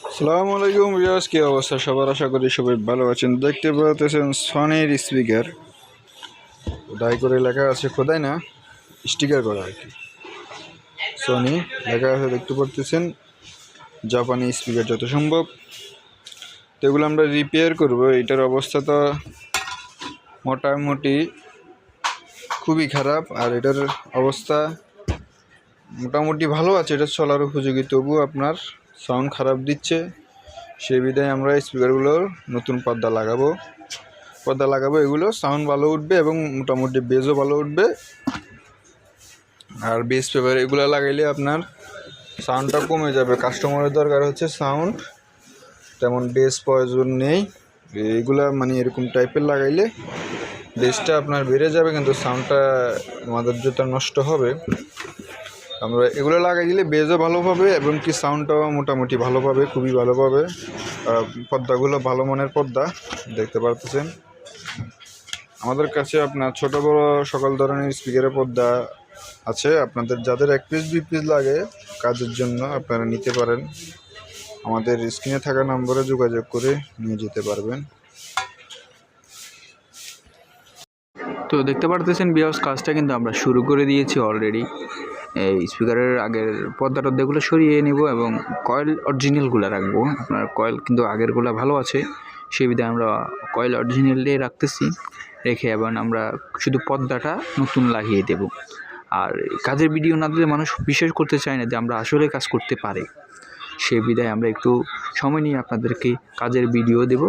সালামু আলাইকুম রিয়াজ কি অবস্থা? সবার আশা করি সবাই ভালো আছেন। দেখতে পাচ্ছেন সনির স্পিকার ডাই করে লেখা আছে, খোদাই না স্টিকার করা আর কি। সনি লেখা আছে, দেখতে পারতেছেন। জাপানি স্পিকার যত সম্ভব। তো এগুলো আমরা রিপেয়ার করব। এটার অবস্থা তো মোটামুটি খুবই খারাপ। আর এটার অবস্থা মোটামুটি ভালো আছে। এটা চলার উপযোগী। তবু আপনার সাউন্ড খারাপ দিচ্ছে, সেই বিধায় আমরা স্পিকারগুলোর নতুন পর্দা লাগাবো। পর্দা লাগাবো, এগুলো সাউন্ড ভালো উঠবে এবং মোটামুটি বেজও ভালো উঠবে। আর বেস পেপার, এগুলো লাগাইলে আপনার সাউন্ডটা কমে যাবে। কাস্টমারের দরকার হচ্ছে সাউন্ড, তেমন বেস প্রয়োজন নেই। এইগুলা মানে এরকম টাইপের লাগাইলে বেসটা আপনার বেড়ে যাবে, কিন্তু সাউন্ডটা আমাদের যেটা নষ্ট হবে। আমরা এগুলো লাগাই দিলে বেজও ভালো পাবে এবং কি সাউন্ডটাও মোটামুটি ভালো পাবে, খুবই ভালো পাবে। পর্দাগুলো ভালো মানের পর্দা দেখতে পারতেছেন। আমাদের কাছে আপনার ছোট বড় সকল ধরনের স্পিকারের পর্দা আছে। আপনাদের যাদের এক পিস দুই পিস লাগে, কাজের জন্য আপনারা নিতে পারেন। আমাদের স্ক্রিনে থাকা নম্বরে যোগাযোগ করে নিয়ে যেতে পারবেন। তো দেখতে পারতেছেন বিয়াস কাজটা কিন্তু আমরা শুরু করে দিয়েছি অলরেডি স্পিকারের আগের পর্দা টর্দাগুলো সরিয়ে নেব এবং কয়েল অরিজিনালগুলো রাখব। আপনার কয়েল কিন্তু আগেরগুলো ভালো আছে, সেই বিধায় আমরা কয়েল অরিজিনালে রাখতেছি। রেখে এবং আমরা শুধু পর্দাটা নতুন লাগিয়ে দেব। আর কাজের ভিডিও না দিলে মানুষ বিশ্বাস করতে চায় না যে আমরা আসলে কাজ করতে পারি। সেই বিধায় আমরা একটু সময় নিয়ে আপনাদেরকে কাজের ভিডিও দেব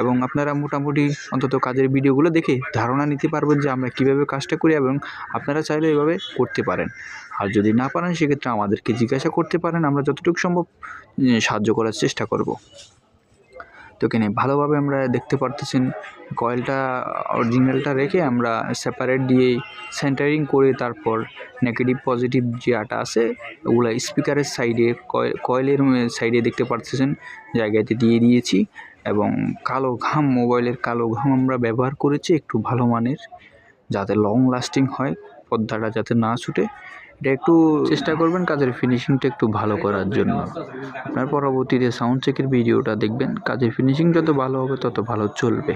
এবং আপনারা মোটামুটি অন্তত কাজের ভিডিওগুলো দেখে ধারণা নিতে পারবেন যে আমরা কীভাবে কাজটা করি এবং আপনারা চাইলে এভাবে করতে পারেন। আর যদি না পারেন, সেক্ষেত্রে আমাদেরকে জিজ্ঞাসা করতে পারেন। আমরা যতটুকু সম্ভব সাহায্য করার চেষ্টা করব। তো এখানে ভালোভাবে আমরা দেখতে পারতেছেন, কয়েলটা অরিজিনালটা রেখে আমরা সেপারেট দিয়ে সেন্টারিং করে তারপর নেগেটিভ পজিটিভ যে আটা আছে, ওগুলা স্পিকারের সাইডে কয়েলের সাইডে দেখতে পারতেছেন, জায়গাতে দিয়ে দিয়েছি এবং কালো ঘাম, মোবাইলের কালো ঘাম আমরা ব্যবহার করেছি একটু ভালো মানের, যাতে লং লাস্টিং হয়, পর্দাটা যাতে না ছুটে। এটা একটু চেষ্টা করবেন কাজের ফিনিশিংটা একটু ভালো করার জন্য। আপনার পরবর্তীতে সাউন্ড চেকের ভিডিওটা দেখবেন। কাজের ফিনিশিং যত ভালো হবে, তত ভালো চলবে।